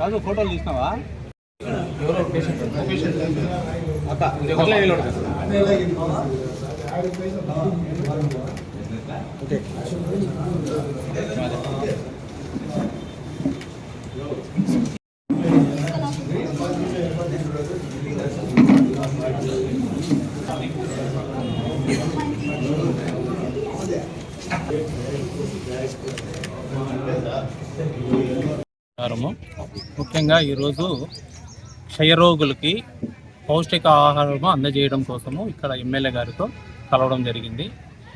రాజు ఫోటోలు తీసినావా? అక్క ఆహారము ముఖ్యంగా ఈరోజు క్షయరోగులకి పౌష్టిక ఆహారము అందజేయడం కోసము ఇక్కడ ఎమ్మెల్యే గారితో కలవడం జరిగింది.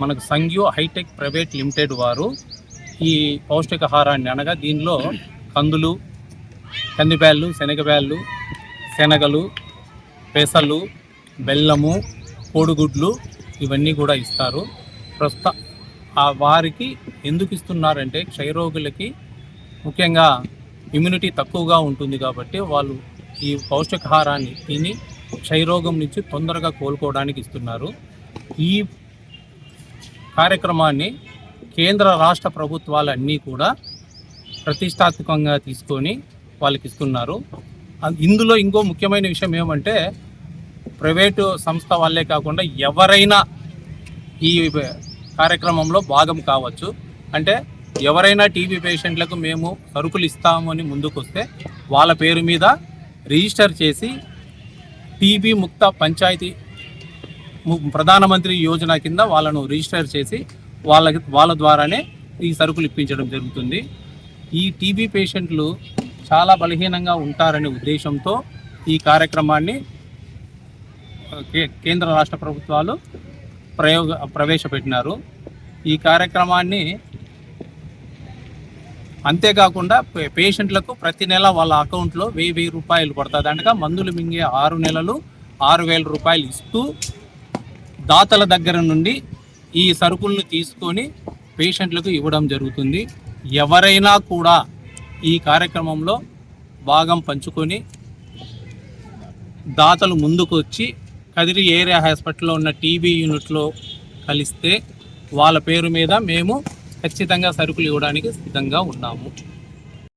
మనకు సంఘ్యు హైటెక్ ప్రైవేట్ లిమిటెడ్ వారు ఈ పౌష్టికాహారాన్ని అనగా దీనిలో కందులు కందిబ్యాళ్ళు శనగబ్యాళ్ళు శనగలు పెసలు బెల్లము కోడిగుడ్లు ఇవన్నీ కూడా ఇస్తారు. ప్రస్తుత ఆ వారికి ఎందుకు ఇస్తున్నారంటే క్షయరోగులకి ముఖ్యంగా ఇమ్యూనిటీ తక్కువగా ఉంటుంది కాబట్టి వాళ్ళు ఈ పౌష్టికాహారాన్ని తిని క్షయరోగం నుంచి తొందరగా కోలుకోవడానికి ఇస్తున్నారు. ఈ కార్యక్రమాన్ని కేంద్ర రాష్ట్ర ప్రభుత్వాలన్నీ కూడా ప్రతిష్టాత్మకంగా తీసుకొని వాళ్ళకి ఇస్తున్నారు. ఇందులో ఇంకో ముఖ్యమైన విషయం ఏమంటే ప్రైవేటు సంస్థ వాళ్ళే కాకుండా ఎవరైనా ఈ కార్యక్రమంలో భాగం కావచ్చు. అంటే ఎవరైనా టీబీ పేషెంట్లకు మేము సరుకులు ఇస్తాము అని ముందుకొస్తే వాళ్ళ పేరు మీద రిజిస్టర్ చేసి టీబీ ముక్త పంచాయతీ ము- ప్రధానమంత్రి యోజన కింద వాళ్ళను రిజిస్టర్ చేసి వాళ్ళకి వాళ్ళ ద్వారానే ఈ సరుకులు ఇప్పించడం జరుగుతుంది. ఈ టీబీ పేషెంట్లు చాలా బలహీనంగా ఉంటారనే ఉద్దేశంతో ఈ కార్యక్రమాన్ని కే- కేంద్ర రాష్ట్ర ప్రభుత్వాలు ప్రయోగ ప్రవేశపెట్టినారు. ఈ కార్యక్రమాన్ని అంతేకాకుండా పే- పేషెంట్లకు ప్రతి నెల వాళ్ళ అకౌంట్లో వెయ్యి వెయ్యి రూపాయలు పడుతుంది. అనగా మందులు మింగే ఆరు నెలలు ఆరు వేల రూపాయలు ఇస్తూ దాతల దగ్గర నుండి ఈ సరుకులను తీసుకొని పేషెంట్లకు ఇవ్వడం జరుగుతుంది. ఎవరైనా కూడా ఈ కార్యక్రమంలో భాగం పంచుకొని దాతలు ముందుకు వచ్చి కదిరి ఏరియా హాస్పిటల్లో ఉన్న టీబీ యూనిట్లో కలిస్తే వాళ్ళ పేరు మీద మేము ఖచ్చితంగా సరుకులు ఇవ్వడానికి సిద్ధంగా ఉన్నాము.